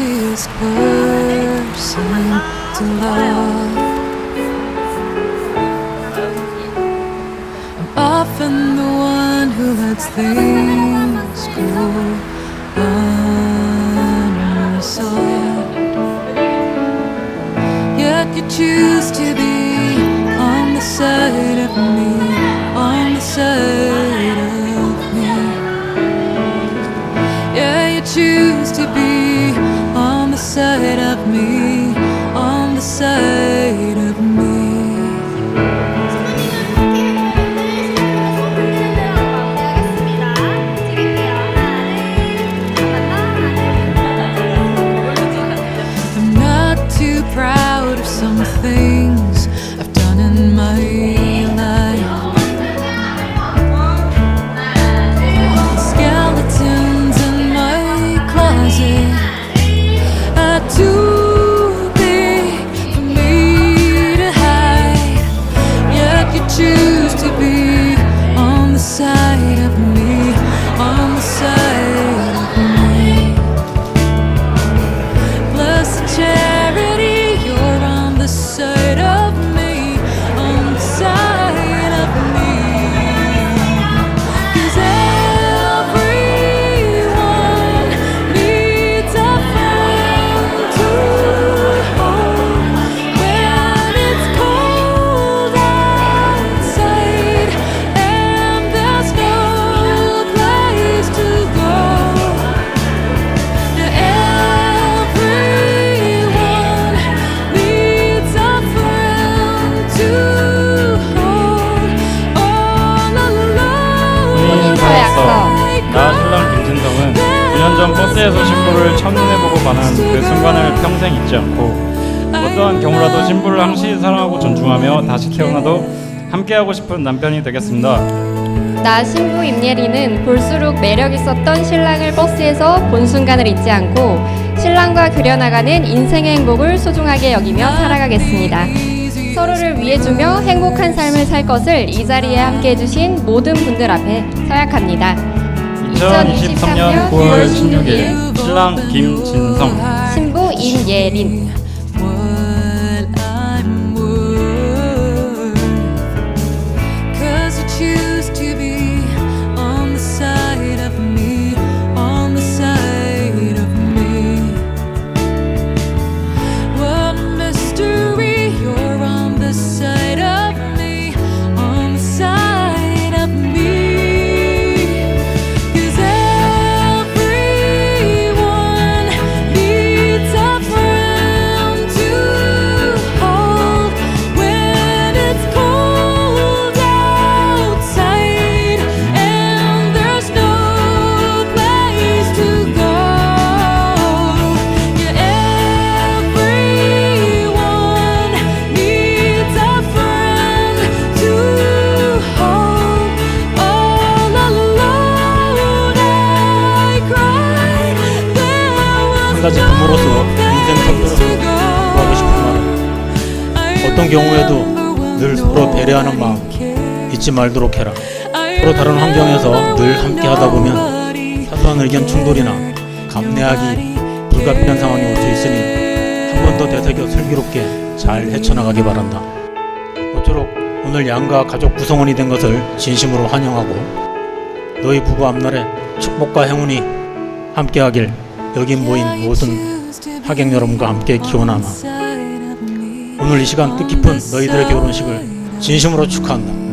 easiest person to love. I'm often the one who lets things go unresolved. out of something. 전 버스에서 신부를 첫눈에 보고 반한 그 순간을 평생 잊지 않고 어떠한 경우라도 신부를 항시 사랑하고 존중하며 다시 태어나도 함께하고 싶은 남편이 되겠습니다. 나 신부 임예리는 볼수록 매력 있었던 신랑을 버스에서 본 순간을 잊지 않고 신랑과 그려나가는 인생의 행복을 소중하게 여기며 살아가겠습니다. 서로를 위해주며 행복한 삶을 살 것을 이 자리에 함께 해 주신 모든 분들 앞에 서약합니다. 2023년 9월 16일 신랑 김진성. 신부 임예린 한 가지 부모로서 인생 선배로서 구하고 싶은 말은 어떤 경우에도 늘 서로 배려하는 마음 잊지 말도록 해라. 서로 다른 환경에서 늘 함께 하다 보면 사소한 의견 충돌이나 감내하기 불가피한 상황이 올 수 있으니 한 번 더 되새겨 슬기롭게 잘 헤쳐나가기 바란다. 모쪼록 오늘 양가 가족 구성원이 된 것을 진심으로 환영하고 너희 부부 앞날에 축복과 행운이 함께하길 여기 모인 모든 하객 여러분과 함께 기원하마 오늘 이 시간 뜻깊은 너희들의 결혼식을 진심으로 축하한다.